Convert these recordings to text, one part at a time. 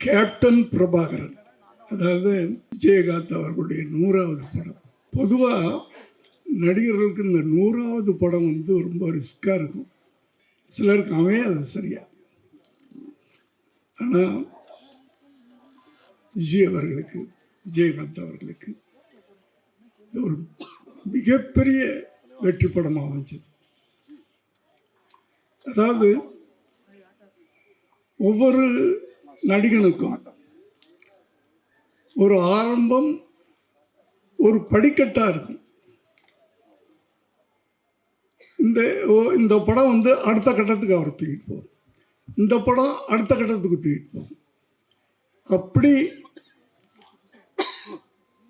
Captain Prabhakaran அதாவது விஜயகாந்த் அவர்களுடைய நூறாவது படம். பொதுவாக நடிகர்களுக்கு இந்த நூறாவது படம் வந்து ரொம்ப ரிஸ்க்காக இருக்கும். சிலருக்கு அமையாது சரியா. ஆனால் விஜய் அவர்களுக்கு விஜயகாந்த் அவர்களுக்கு இது ஒரு மிகப்பெரிய வெற்றி படமாக அமைஞ்சது. அதாவது ஒவ்வொரு நடிகனுக்கும் ஒரு ஆரம்பம் ஒரு படிக்கட்டாக இருக்கும். இந்த ஓ- இந்த படம் வந்து அடுத்த கட்டத்துக்கு அவர் தூக்கிட்டு போகும். இந்த படம் அடுத்த கட்டத்துக்கு தூக்கிட்டு போகும். அப்படி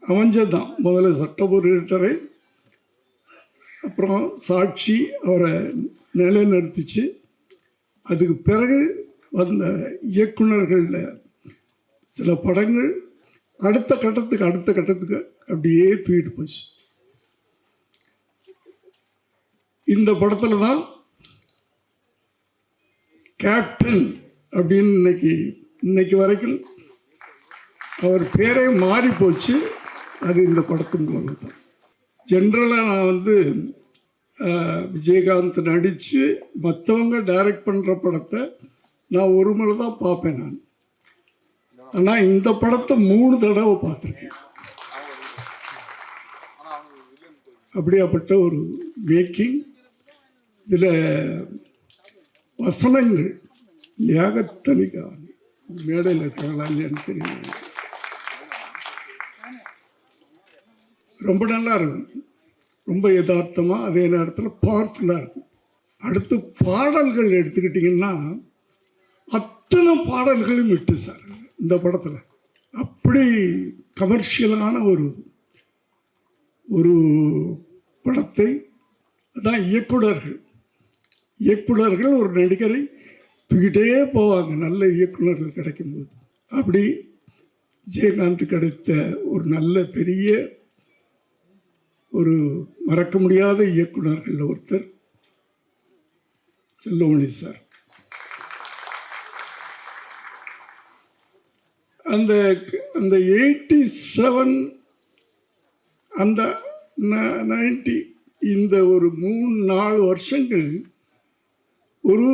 அமைஞ்சதுதான். முதல்ல சட்டபுரியட்டரை அப்புறம் சாட்சி அவரை நிலைநிறுத்திச்சு அதுக்கு பிறகு வந்த இயக்குனர்களில் சில படங்கள் அடுத்த கட்டத்துக்கு அடுத்த கட்டத்துக்கு அப்படியே தூக்கிட்டு போச்சு. இந்த படத்தில் தான் கேப்டன் அப்படின்னு இன்னைக்கு இன்னைக்கு வரைக்கும் அவர் பேரே மாறி போச்சு. அது இந்த படத்தின் மூலம். தான் ஜென்ரலாக நான் வந்து விஜயகாந்த் நடித்து மற்றவங்க டைரக்ட் பண்ணுற படத்தை நான் ஒரு முறை தான் பார்ப்பேன் நான். ஆனால் இந்த படத்தை மூணு தடவை பார்த்துருக்கேன். அப்படியாப்பட்ட ஒரு மேக்கிங் இதில் வசனங்கள் லியாகத்தலிகா மேடையில் இருக்காங்களா இல்லையான்னு தெரியல. ரொம்ப நல்லா இருக்கும். ரொம்ப யதார்த்தமாக அதே நேரத்தில் பவர்ஃபுல்லாக இருக்கும். அடுத்து பாடல்கள் எடுத்துக்கிட்டிங்கன்னா அத்தனை பாடல்களும் விட்டு சார் இந்த படத்தில். அப்படி கமர்ஷியலான ஒரு ஒரு படத்தை அதான் இயக்குனர்கள் இயக்குனர்கள் ஒரு நடிகரை தூக்கிட்டே போவாங்க நல்ல இயக்குனர்கள் கிடைக்கும்போது. அப்படி விஜயகாந்த் கிடைத்த ஒரு நல்ல பெரிய ஒரு மறக்க முடியாத இயக்குனர்கள் ஒருத்தர் செல்லமணி சார். அந்த அந்த எயிட்டி செவன் அந்த நைன்டி இந்த ஒரு மூணு நாலு வருஷங்கள் ஒரு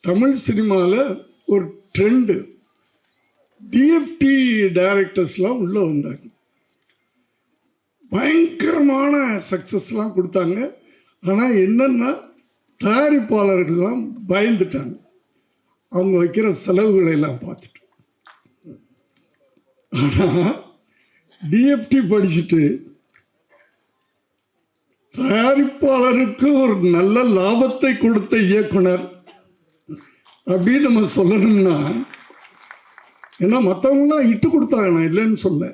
தமிழ் சினிமாவில் ஒரு ட்ரெண்டு டிஎஃப்டி டைரக்டர்ஸ்லாம் உள்ளே வந்தாங்க. பயங்கரமான சக்ஸஸ்லாம் கொடுத்தாங்க. ஆனால் என்னென்னா தயாரிப்பாளர்கள்லாம் பயந்துட்டாங்க. அவங்க வைக்கிற செலவுகளை எல்லாம் பார்த்துட்டு. ஆனால் டிஎஃப்டி படிச்சுட்டு தயாரிப்பாளருக்கு ஒரு நல்ல லாபத்தை கொடுத்த இயக்குனர். அப்படின்னு நம்ம சொல்லணும்னா ஏன்னா மற்றவங்களாம் இட்டு கொடுத்தாங்க நான் இல்லைன்னு சொல்ல.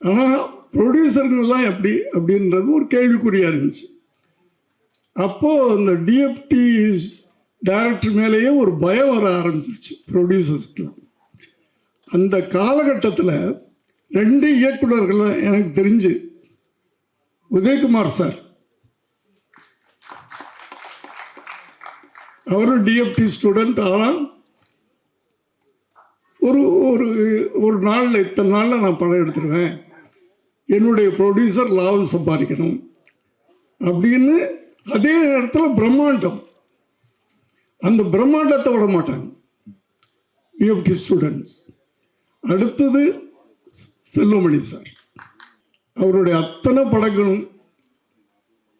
ஆனால் ப்ரொடியூசருங்கெல்லாம் எப்படி? அப்படின்றது ஒரு கேள்விக்குறியாக இருந்துச்சு. அப்போது அந்த டிஎஃப்டி டைரக்டர் மேலேயே ஒரு பயம் வர ஆரம்பிச்சிருச்சு ப்ரொடியூசர்ஸ்க்கெலாம் அந்த காலகட்டத்தில் ரெண்டு இயக்குனர்கள் எனக்கு தெரிஞ்சு உதயகுமார் சார். அவரும் டிஎஃப்டி ஸ்டூடெண்ட் ஆனால் ஒரு ஒரு ஒரு நாளில் இத்தனை நாளில் நான் படம் எடுத்துருவேன். என்னுடைய ப்ரொடியூசர் லாபம் சம்பாதிக்கணும். அப்படின்னு அதே நேரத்தில் பிரம்மாண்டம். அந்த பிரம்மாண்டத்தை விட மாட்டாங்க. டிஎஃப்டி ஸ்டூடெண்ட்ஸ் அடுத்தது செல்வமணி சார். அவருடைய அத்தனை படங்களும்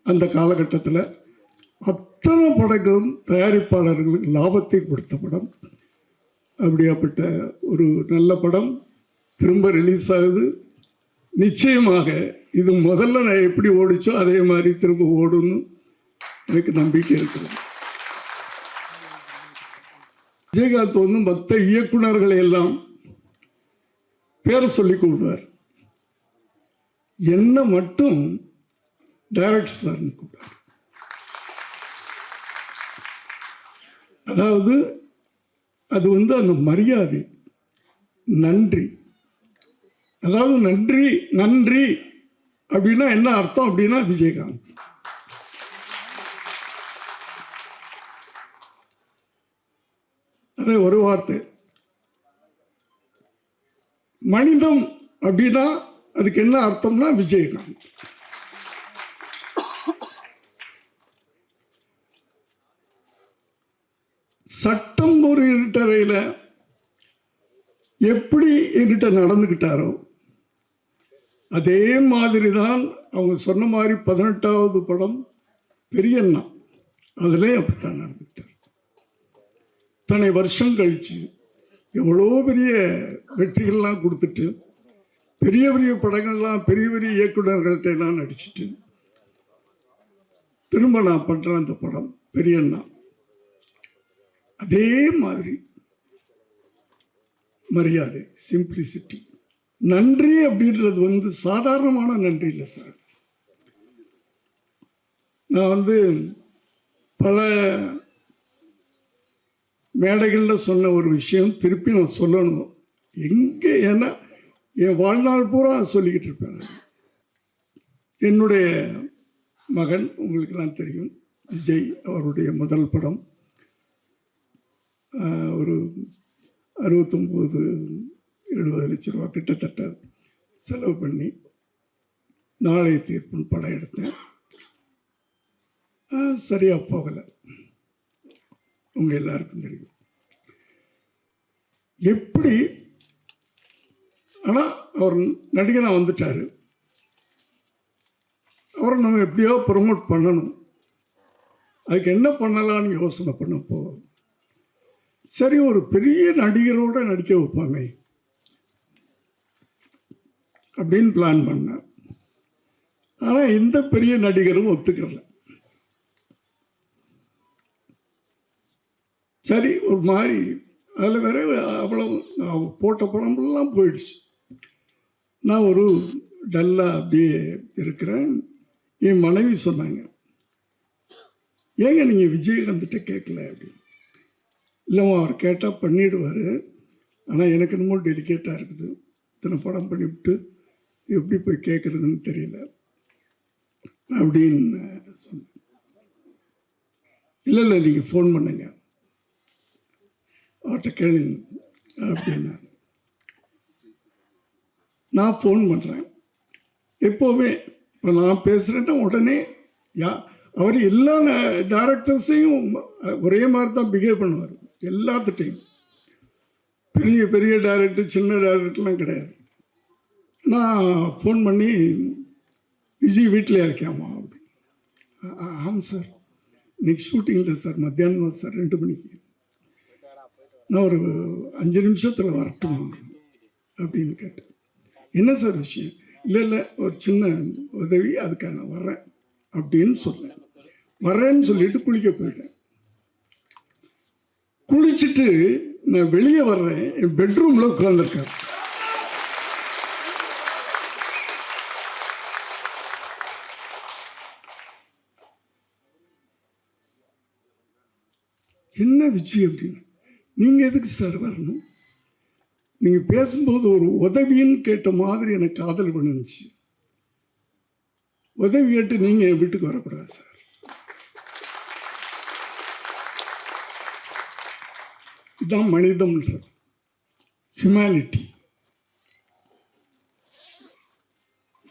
அந்த காலகட்டத்தில் அத்தனை படங்களும் தயாரிப்பாளர்களுக்கு லாபத்தை கொடுத்த படம். அப்படியாப்பட்ட ஒரு நல்ல படம் திரும்ப ரிலீஸ் ஆகுது. நிச்சயமாக இது முதல்ல நான் எப்படி ஓடிச்சோ அதே மாதிரி திரும்ப ஓடும்னு எனக்கு நம்பிக்கை இருக்கிறது. விஜயகாந்த் வந்து மற்ற இயக்குனர்களை எல்லாம் பேரை சொல்லி கூப்பிடுவார். என்ன மட்டும் டைரக்டர் சார்னு கூப்பிட்டார் அதாவது அது வந்து அந்த மரியாதை நன்றி. அதாவது நன்றி நன்றி அப்படின்னா என்ன அர்த்தம் அப்படின்னா விஜயகாந்த். அதே ஒரு வார்த்தை மனிதம் அப்படின்னா அதுக்கு என்ன அர்த்தம்னா விஜயகாந்த். சட்டம் ஒரு இருட்டறையில் எப்படி என்கிட்ட நடந்துக்கிட்டாரோ அதே மாதிரி தான் அவங்க சொன்ன மாதிரி பதினெட்டாவது படம் பெரியண்ணா. அதிலே அப்படித்தான் நடந்துக்கிட்டார் இத்தனை வருஷம் கழிச்சு எவ்வளோ பெரிய வெற்றிகள்லாம் கொடுத்துட்டு பெரிய பெரிய படங்கள்லாம் பெரிய பெரிய இயக்குநர்கள்ட்ட எல்லாம் நடிச்சுட்டு திரும்ப நான் பண்ணுறேன் அந்த படம் பெரியண்ணா. அதே மாதிரி மரியாதை சிம்பிளிசிட்டி நன்றி அப்படின்றது வந்து சாதாரணமான நன்றி இல்லை சார் நான் வந்து பல மேடைகளில் சொன்ன ஒரு விஷயம் திருப்பி நான் சொல்லணும். எங்கே ஏன்னா என் வாழ்நாள் பூரா சொல்லிக்கிட்டு இருப்பேன் என்னுடைய மகன் உங்களுக்கெல்லாம் தெரியும் விஜய் அவருடைய முதல் படம். ஒரு அறுபத்தொம்போது எழுபது லட்ச ரூபா கிட்டத்தட்ட செலவு பண்ணி நாளைய தீர்ப்புன்னு படம் எடுத்தேன். சரியாக போகலை. உங்க எல்லாருக்கும் தெரியும். எப்படி ஆனா அவர் நடிகனா வந்துட்டாரு. அவரை நம்ம எப்படியோ ப்ரொமோட் பண்ணணும். அதுக்கு என்ன பண்ணலாம்னு யோசனை பண்ணப்போ சரி ஒரு பெரிய நடிகரோட நடிக்க வைப்பாங்க. அப்படின்னு பிளான் பண்ணேன் ஆனால் எந்த பெரிய நடிகரும் ஒத்துக்கல. சரி ஒரு மாதிரி. அதில் வேற அவ்வளோ போட்ட படம்லாம் போயிடுச்சு. நான் ஒரு டல்லாக அப்படியே இருக்கிறேன். என் மனைவி சொன்னாங்க ஏங்க நீங்கள் விஜயகாந்த்கிட்ட கேட்கல? அப்படின்னு. இல்லைம்மா அவர் கேட்டால் பண்ணிடுவார். ஆனால் எனக்கு என்னமோ டெலிகேட்டாக இருக்குது. இத்தனை படம் பண்ணிவிட்டு எப்படி போய் கேட்குறதுன்னு தெரியல. அப்படின்னு சொன்னேன் இல்லை இல்லை நீங்கள் ஃபோன் பண்ணுங்கள் அவர்கிட்ட கேளுங்க அப்படின்னா நான் ஃபோன் பண்ணுறேன் எப்போவுமே இப்போ நான் பேசுகிறேன்னா உடனே யா அவர் எல்லா டேரக்டர்ஸையும் ஒரே மாதிரி தான் பிஹேவ் பண்ணுவார் எல்லாத்துட்டையும். பெரிய பெரிய டேரக்டர் சின்ன டேரக்டர்லாம் கிடையாது. நான் ஃபோன் பண்ணி விஜய் வீட்டில் இருக்கியாமா அப்படின்னு. ஆமாம் சார் இன்னைக்கு ஷூட்டிங் இல்லை சார் மத்தியானம் சார் ரெண்டு மணிக்கு. நான் ஒரு அஞ்சு நிமிஷத்தில் வரட்டுமா? அப்படின்னு கேட்டேன். என்ன சார் விஷயம்? இல்லை இல்லை ஒரு சின்ன உதவி அதுக்காக நான் வர்றேன் அப்படின்னு சொன்னேன். வர்றேன்னு சொல்லிட்டு குளிக்க போயிட்டேன். குளிச்சுட்டு நான் வெளியே வர்றேன். என் பெட்ரூமில் உட்காந்துருக்கேன் என்ன விஜய் அப்படின்னு? நீங்கள் எதுக்கு சார் வரணும்? நீங்கள் பேசும்போது ஒரு உதவின்னு கேட்ட மாதிரி எனக்கு காதல் பண்ணுச்சு. உதவி கேட்டு நீங்கள் என் வீட்டுக்கு வரக்கூடாது சார். இதுதான் மனிதம்ன்றது. ஹியூமனிட்டி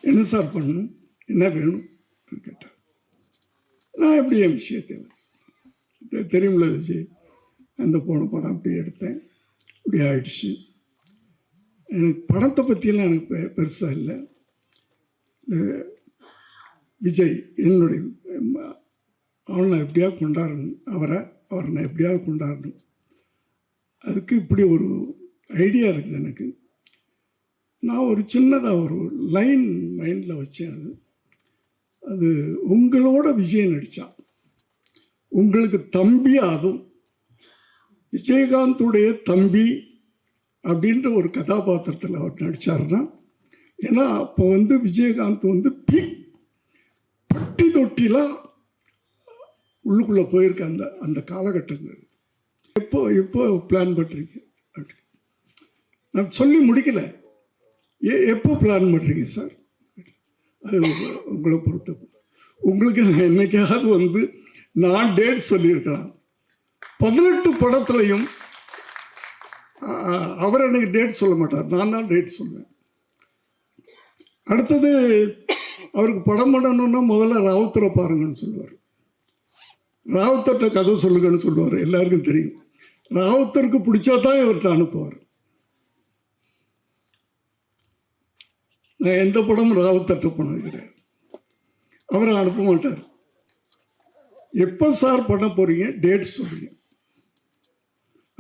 என்ன சார் பண்ணணும்? என்ன வேணும்? கேட்டேன் நான் எப்படி என் விஷயத்தை தெரியும்ல விஜய்? அந்த போன படம் அப்படியே எடுத்தேன். இப்படி ஆயிடுச்சு. எனக்கு படத்தை பற்றியெல்லாம் எனக்கு பெ பெருசாக இல்லை. விஜய் என்னுடைய அவனை நான் எப்படியாவது கொண்டாடணும். அவரை அவரை நான் எப்படியாவது கொண்டாடணும். அதுக்கு இப்படி ஒரு ஐடியா இருக்குது எனக்கு. நான் ஒரு சின்னதாக ஒரு லைன் மைண்டில் வச்சேன் அது. அது உங்களோட விஜய் நடித்தான் உங்களுக்கு தம்பி அதுவும். விஜயகாந்துடைய தம்பி அப்படின்ற ஒரு கதாபாத்திரத்தில் அவர் நடித்தாருன்னா ஏன்னா அப்போ வந்து விஜயகாந்த் வந்து பி பட்டி தொட்டிலாம் உள்ளுக்குள்ளே போயிருக்க அந்த அந்த காலகட்டங்கள். எப்போ எப்போ பிளான் பண்ணுறீங்க அப்படி. நான் சொல்லி முடிக்கலை. ஏ எப்போ பிளான் பண்ணுறீங்க சார்? அது உங்களை பொறுத்த உங்களுக்கு நான் என்னைக்காவது வந்து நான் டேட் சொல்லியிருக்கிறேன் பதினெட்டு படத்துலையும் அவர் எனக்கு டேட் சொல்ல மாட்டார். நான் தான் டேட் சொல்லுவேன் அடுத்தது அவருக்கு படம் பண்ணணும்னா முதல்ல ராவுத்தரை பாருங்கன்னு சொல்லுவார். ராவுத்தர்கிட்ட கதை சொல்லுங்கன்னு சொல்லுவார். எல்லாருக்கும் தெரியும். ராவுத்தருக்கு பிடிச்சா தான் இவர்கிட்ட அனுப்புவார். நான் எந்த படமும் ராவுத்தர்கிட்ட போனது கிடையாது. அவரை அனுப்ப மாட்டார். எப்போ சார் பண்ண போகிறீங்க டேட் சொல்லுங்க.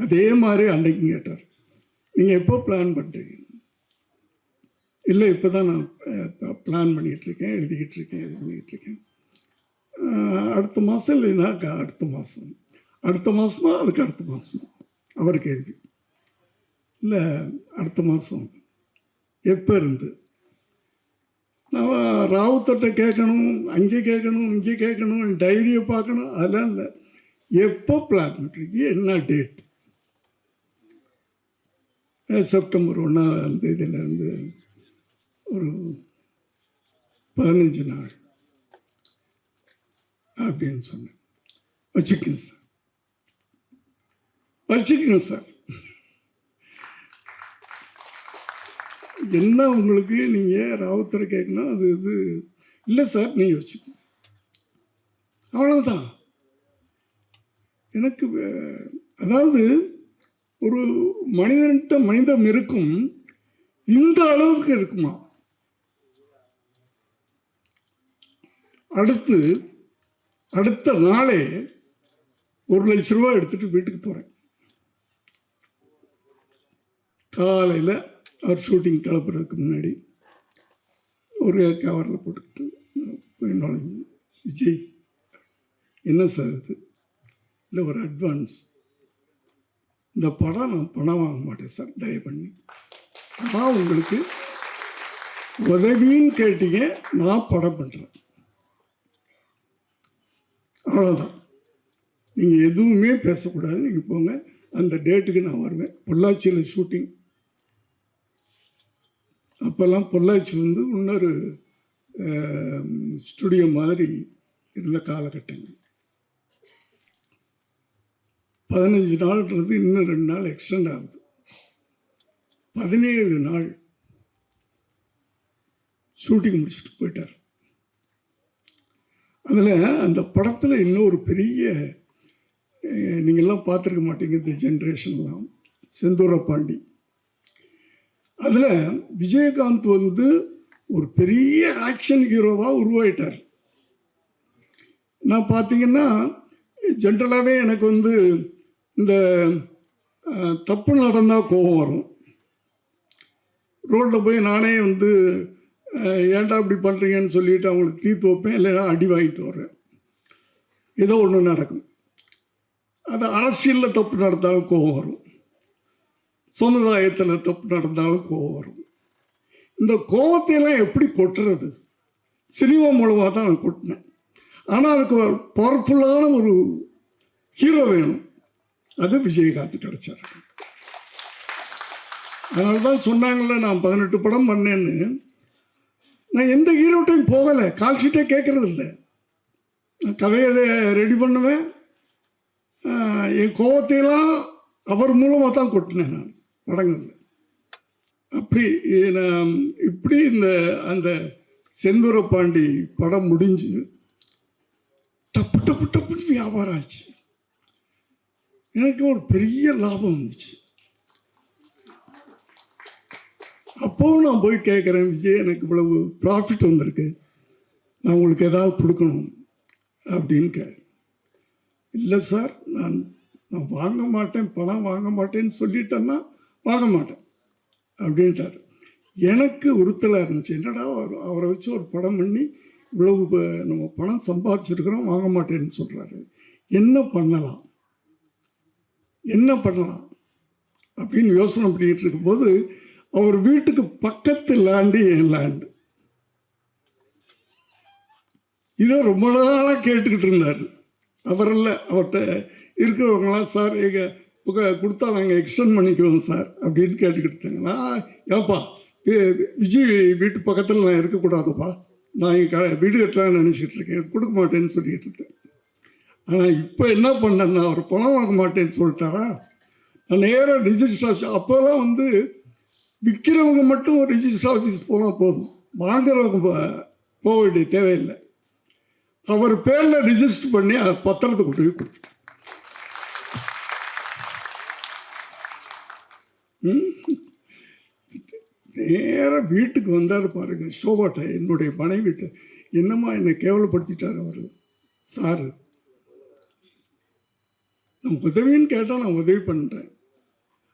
அதே மாதிரி அன்னைக்கு கேட்டார். நீங்கள் எப்போ பிளான் பண்ணுறீங்க இல்லை இப்போ தான் நான் பிளான் பண்ணிகிட்டு இருக்கேன் எழுதிக்கிட்டு இருக்கேன் இது பண்ணிக்கிட்டு இருக்கேன். அடுத்த மாதம் இல்லைன்னா அடுத்த மாதம் அடுத்த மாதமா அதுக்கு அடுத்த மாதம் அவர் கேள்வி. இல்லை அடுத்த மாதம் எப்போ இருந்து? ராவுத்தட்ட கேட்கணும் அங்கே கேட்கணும் இங்கே கேட்கணும் டைரியை பார்க்கணும் அதெல்லாம் இல்லை. எப்போ பிளான் பண்ணுறீங்க என்ன டேட் செப்டம்பர் ஒன்றாம் தேதியிலேருந்து ஒரு பதினஞ்சு நாள் அப்படின்னு சொன்னேன். வச்சுக்கங்க சார். வச்சுக்கங்க சார். என்ன உங்களுக்கு நீங்கள் ராவுத்தரை கேட்கணும் அது இது இல்லை சார் நீங்கள் வச்சுக்கோங்க அவ்வளவுதான். எனக்கு அதாவது ஒரு மனிதன்கிட்ட மனிதம் இருக்கும் இந்த அளவுக்கு இருக்குமா? அடுத்து அடுத்த நாளே ஒரு லட்ச ரூபாய் எடுத்துட்டு வீட்டுக்கு போகிறேன் காலையில் அவர் ஷூட்டிங் கிளப்புறதுக்கு முன்னாடி ஒரு கவரில் போட்டுக்கிட்டு போய் விஜய் என்ன சார் இது? இல்லை ஒரு அட்வான்ஸ் இந்த படம் நான் பணம் வாங்க மாட்டேன் சார் தயவு பண்ணி. நான் உங்களுக்கு உதவின்னு கேட்டீங்க நான் படம் பண்ணுறேன் அவ்வளோதான் நீங்கள் எதுவுமே பேசக்கூடாது நீங்கள் போங்க. அந்த டேட்டுக்கு நான் வருவேன். பொள்ளாச்சியில் ஷூட்டிங் அப்போல்லாம் பொள்ளாச்சி வந்து இன்னொரு ஸ்டுடியோ மாதிரி இருந்த காலகட்டங்கள். பதினஞ்சு நாள்ன்றது இன்னும் ரெண்டு நாள் எக்ஸ்டெண்ட் ஆகுது. பதினேழு நாள் ஷூட்டிங் முடிச்சுட்டு போயிட்டார். அதில் அந்த படத்தில் இன்னொரு பெரிய நீங்கள்லாம் பார்த்துருக்க மாட்டீங்க இந்த ஜென்ரேஷன்லாம் செந்தூர பாண்டி அதில் விஜயகாந்த் வந்து ஒரு பெரிய ஆக்ஷன் ஹீரோவாக உருவாயிட்டார். நான் பார்த்தீங்கன்னா ஜென்ரலாகவே எனக்கு வந்து இந்த தப்பு நடந்தால் கோபம் வரும். ரோட்டில் போய் நானே வந்து ஏண்டா ஏன்டா இப்படி பண்ணுறீங்கன்னு சொல்லிட்டு அவங்களுக்கு தீர்த்து வைப்பேன் இல்லைன்னா அடி வாங்கிட்டு வரேன் ஏதோ ஒன்று நடக்கும். அது அரசியலில் தப்பு நடந்தாலும் கோபம் வரும். சமுதாயத்தில் தப்பு நடந்தாலும் கோபம் வரும். இந்த கோபத்தையெல்லாம் எப்படி கொட்டுறது? சினிமா மூலமாக தான் நான் கொட்டினேன். ஆனால் அதுக்கு ஒரு பவர்ஃபுல்லான ஒரு ஹீரோ வேணும். அது விஜயகாந்த் கிடைச்சார். அதனால தான் சொன்னாங்கல்ல நான் பதினெட்டு படம் பண்ணேன்னு. நான் எந்த ஹீரோட்டையும் போகலை. கால்ஷீட்டே கேட்கறது இல்லை. நான் கதையை ரெடி பண்ணுவேன். என் கோவத்தையெல்லாம் அவர் மூலமாக தான் கொட்டினேன் நான். படங்களில் அப்படி நான் இப்படி இந்த அந்த செந்தூர பாண்டி படம் முடிஞ்சு டப்பு டப்பு டப்புன்னு வியாபாரம் ஆச்சு. எனக்கு ஒரு பெரிய லாபம் வந்துச்சு. அப்போவும் நான் போய் கேட்குறேன் விஜய் எனக்கு இவ்வளவு ப்ராஃபிட் வந்திருக்கு. நான் உங்களுக்கு ஏதாவது கொடுக்கணும் அப்படின்னு கே இல்லை சார் நான் நான் வாங்க மாட்டேன் பணம் வாங்க மாட்டேன்னு சொல்லிட்டேன்னா வாங்க மாட்டேன் அப்படின்ட்டார். எனக்கு உறுத்தலாக இருந்துச்சு. என்னடா அவர் அவரை வச்சு ஒரு படம் பண்ணி இவ்வளவு ப- நம்ம பணம் சம்பாதிச்சிருக்கிறோம் வாங்க மாட்டேன்னு சொல்கிறாரு என்ன பண்ணலாம்? என்ன பண்ணலாம்? அப்படின்னு யோசனை பண்ணிட்டு இருக்கும்போது அவர் வீட்டுக்கு பக்கத்து லேண்டு என் லேண்டு இதை ரொம்ப நாளாக கேட்டுக்கிட்டு இருந்தார். அவரில் அவர்கிட்ட இருக்கிறவங்களாம் சார் எங்கள் கொடுத்தா நாங்கள் எக்ஸ்டெண்ட் பண்ணிக்கிறோம் சார் அப்படின்னு கேட்டுக்கிட்டாங்க நான் ஏப்பா விஜய் வீட்டு பக்கத்தில் நான் இருக்கக்கூடாதுப்பா. நான் இங்கே வீடு கட்டலாம்னு நினச்சிட்டு இருக்கேன் கொடுக்க மாட்டேன்னு சொல்லிட்டு இருக்கேன். ஆனால் இப்போ என்ன பண்ணேன்னா அவர் பணம் வாங்க மாட்டேன்னு சொல்லிட்டாரா? நான் நேராக ரிஜிஸ்டர் ஆஃபீஸ் அப்போல்லாம் வந்து விற்கிறவங்க மட்டும் ரிஜிஸ்டர் ஆஃபீஸ் போனால் போதும். வாங்குறவங்க போக வேண்டிய தேவையில்லை. அவர் பேரில் ரிஜிஸ்டர் பண்ணி பத்திரத்தை கொண்டு போய் கொடுத்து நேராக வீட்டுக்கு வந்தார் பாருங்க. சோபாட்ட என்னுடைய மனைவிட்ட. என்னம்மா என்னை கேவலப்படுத்திட்டார் அவர்? சாரு நான் உதவின்னு கேட்டால் நான் உதவி பண்ணுறேன்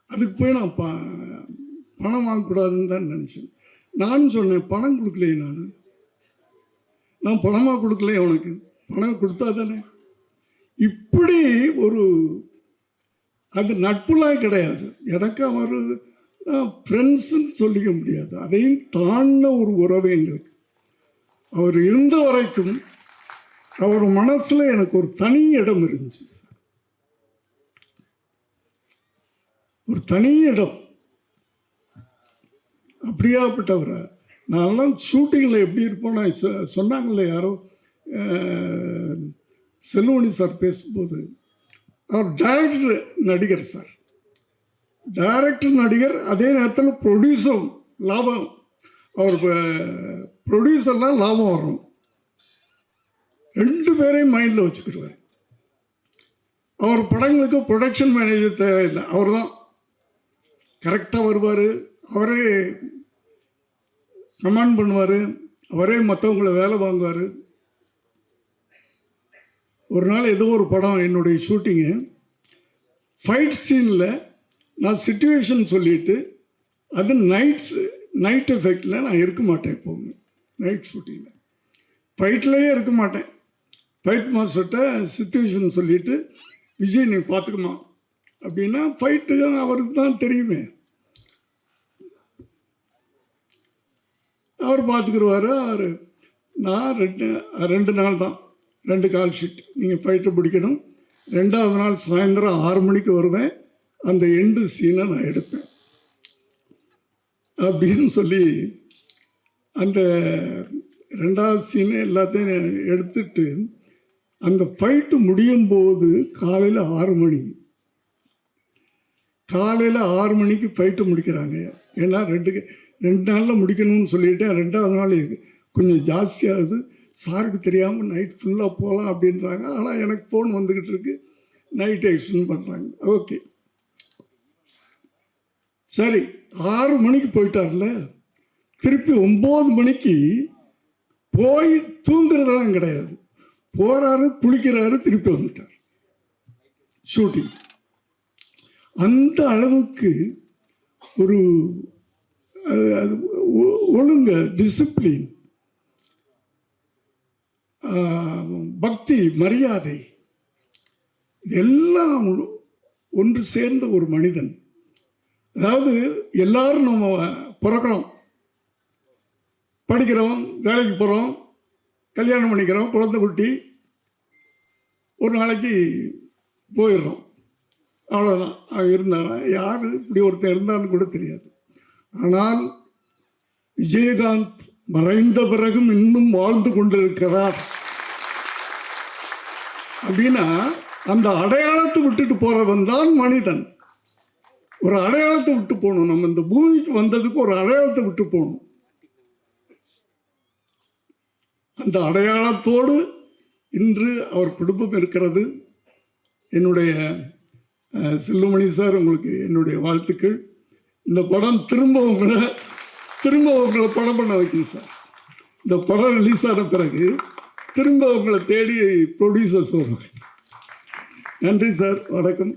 அதுக்கு போய் நான் ப பணம் வாங்கக்கூடாதுன்னு தான் நினச்சேன். நான் சொன்னேன் பணம் கொடுக்கலையே நான். நான் பணமாக கொடுக்கலையே உனக்கு? பணம் கொடுத்தா தானே? இப்படி ஒரு அது நட்புலாம் கிடையாது. எனக்கு அவர் ஃப்ரெண்ட்ஸுன்னு சொல்லிக்க முடியாது. அதையும் தாண்டின ஒரு உறவு எங்களுக்கு அவர் இருந்த வரைக்கும் அவர் மனசில் எனக்கு ஒரு தனி இடம் இருந்துச்சு. ஒரு தனி இடம். அப்படியாப்பட்டவரை நான்லாம் ஷூட்டிங்கில் எப்படி இருப்போம்னா சொ- சொன்னாங்களே யாரோ அஹ், சார் பேசும்போது. அவர் டைரக்டர் நடிகர் சார். டைரக்டர் நடிகர் அதே நேரத்தில் ப்ரொடியூசரும் லாபம். அவர் ப்ரொடியூசர்லாம் லாபம் வரும். ரெண்டு பேரையும் மைண்டில் வச்சுக்கிடுவார். அவர் படங்களுக்கு ப்ரொடக்ஷன் மேனேஜர் தேவையில்லை. அவர் தான் கரெக்டாக வருவார். அவரே கமாண்ட் பண்ணுவார். அவரே மற்றவங்கள வேலை வாங்குவார். ஒரு நாள் ஏதோ ஒரு படம் என்னுடைய ஷூட்டிங்கு ஃபைட் சீனில் நான் சுச்சுவேஷன் சொல்லிட்டு அது நைட்ஸ் நைட் எஃபெக்டில் நான் இருக்க மாட்டேன் எப்போவுமே. நைட் ஷூட்டிங்கில் ஃபைட்லேயே இருக்க மாட்டேன். ஃபைட் மாஸ்டர்கிட்ட சுச்சுவேஷன் சொல்லிவிட்டு விஜய் நீ பார்த்துக்குமா அப்படின்னா ஃபைட்டு அவருக்கு தான் தெரியுமே. அவர் பார்த்துக்குருவார் அவர் நான் ரெண்டு ரெண்டு நாள் தான். ரெண்டு கால் ஷீட் நீங்கள் ஃபைட்டை பிடிக்கணும். ரெண்டாவது நாள் சாயந்தரம் ஆறு மணிக்கு வருவேன். அந்த எண்டு சீனை நான் எடுப்பேன். அப்படின்னு சொல்லி அந்த ரெண்டாவது சீனை எல்லாத்தையும் எடுத்துட்டு அந்த ஃபைட்டு முடியும் போது காலையில் ஆறு மணி. காலையில் ஆறு மணிக்கு ஃபைட்டு முடிக்கிறாங்க. ஏன்னா ரெண்டு ரெண்டு நாளில் முடிக்கணும்னு சொல்லிட்டு ரெண்டாவது நாள் கொஞ்சம் ஜாஸ்தியாகுது. சாருக்கு தெரியாமல் நைட் ஃபுல்லாக போகலாம் அப்படின்றாங்க. ஆனால் எனக்கு ஃபோன் வந்துக்கிட்டு இருக்கு. நைட் எக்ஸ்டெண்ட் பண்ணுறாங்க ஓகே சரி ஆறு மணிக்கு போயிட்டார்ல. திருப்பி ஒம்பது மணிக்கு போய் தூங்குறதெல்லாம் கிடையாது. போகிறாரு குளிக்கிறாரு திருப்பி வந்துட்டார். ஷூட்டிங் அந்த அளவுக்கு ஒரு அது ஒ- டிசிப்ளின் பக்தி மரியாதை எல்லாம் ஒன்று சேர்ந்த ஒரு மனிதன். அதாவது எல்லாரும் நம்ம பிறக்கிறோம். படிக்கிறோம் வேலைக்கு போகிறோம் கல்யாணம் பண்ணிக்கிறோம் குழந்தை குட்டி ஒரு நாளைக்கு போயிடுறோம். அவ்வளோதான் அவன் இருந்தானா? யார் இப்படி ஒருத்தர் இருந்தான்னு கூட தெரியாது. ஆனால் விஜயகாந்த் மறைந்த பிறகும் இன்னும் வாழ்ந்து கொண்டிருக்கிறார். அப்படின்னா அந்த அடையாளத்தை விட்டுட்டு போறவன் தான் மனிதன். ஒரு அடையாளத்தை விட்டு போகணும். நம்ம இந்த பூமிக்கு வந்ததுக்கு ஒரு அடையாளத்தை விட்டு போகணும். அந்த அடையாளத்தோடு இன்று அவர் குடும்பம் இருக்கிறது. என்னுடைய செல்லுமணி சார் உங்களுக்கு என்னுடைய வாழ்த்துக்கள். இந்த படம் திரும்பவும் கூட திரும்ப உங்களை படம் பண்ண வைக்கணும் சார் இந்த படம் ரிலீஸ் ஆன பிறகு திரும்ப உங்களை தேடி ப்ரொடியூசர்ஸ் வருவாங்க நன்றி சார் வணக்கம்.